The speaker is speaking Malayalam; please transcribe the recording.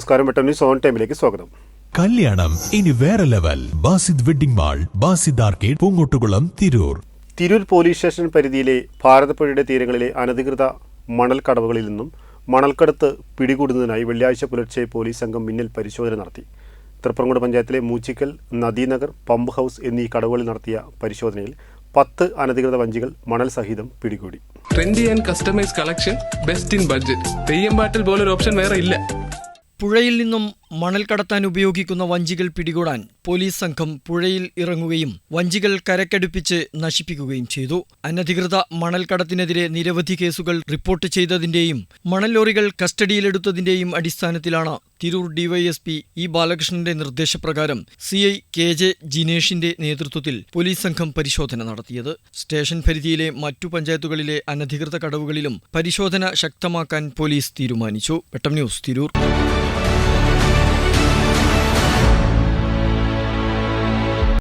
നമസ്കാരം. വെട്ടം സോൺ ഓൺ ടൈമിലേക്ക് സ്വാഗതം. കല്യാണം. ഇനി വേറെ level. Basid wedding mall Basid arcade Poongottukulam Tirur. Tirur police station പരിധിയിലെ ഭാരതപ്പുഴയുടെ തീരങ്ങളിലെ അനധികൃത മണൽ കടവുകളിൽ നിന്നും മണൽക്കടത്ത് പിടികൂടുന്നതിനായി വെള്ളിയാഴ്ച പുലർച്ചെ പോലീസ് സംഘം മിന്നൽ പരിശോധന നടത്തി. തൃപ്രംകോട് പഞ്ചായത്തിലെ മൂച്ചിക്കൽ നദീനഗർ പമ്പ് ഹൗസ് എന്നീ കടവുകളിൽ നടത്തിയ പരിശോധനയിൽ പത്ത് അനധികൃത വഞ്ചികൾ മണൽ സഹിതം പിടികൂടി. Trendy and customise collection best in budget Theyyam പാട്ടിൽ പോലൊരു ഓപ്ഷൻ വേറെ ഇല്ല. പുഴയിൽ നിന്നും മണൽ കടത്താൻ ഉപയോഗിക്കുന്ന വഞ്ചികൾ പിടികൂടാൻ പോലീസ് സംഘം പുഴയിൽ ഇറങ്ങുകയും വഞ്ചികൾ കരക്കടുപ്പിച്ച് നശിപ്പിക്കുകയും ചെയ്തു. അനധികൃത മണൽ കടത്തിനെതിരെ നിരവധി കേസുകൾ റിപ്പോർട്ട് ചെയ്തതിന്റെയും മണൽ ലോറികൾ കസ്റ്റഡിയിലെടുത്തതിന്റെയും അടിസ്ഥാനത്തിലാണ് തിരൂർ ഡിവൈഎസ്പി ഇ ബാലകൃഷ്ണന്റെ നിർദ്ദേശപ്രകാരം സി ഐ കെ ജെ ജിനേഷിന്റെ നേതൃത്വത്തിൽ പോലീസ് സംഘം പരിശോധന നടത്തിയത്. സ്റ്റേഷൻ പരിധിയിലെ മറ്റു പഞ്ചായത്തുകളിലെ അനധികൃത കടവുകളിലും പരിശോധന ശക്തമാക്കാൻ പോലീസ് തീരുമാനിച്ചു. വെട്ടം ന്യൂസ് തിരൂർ.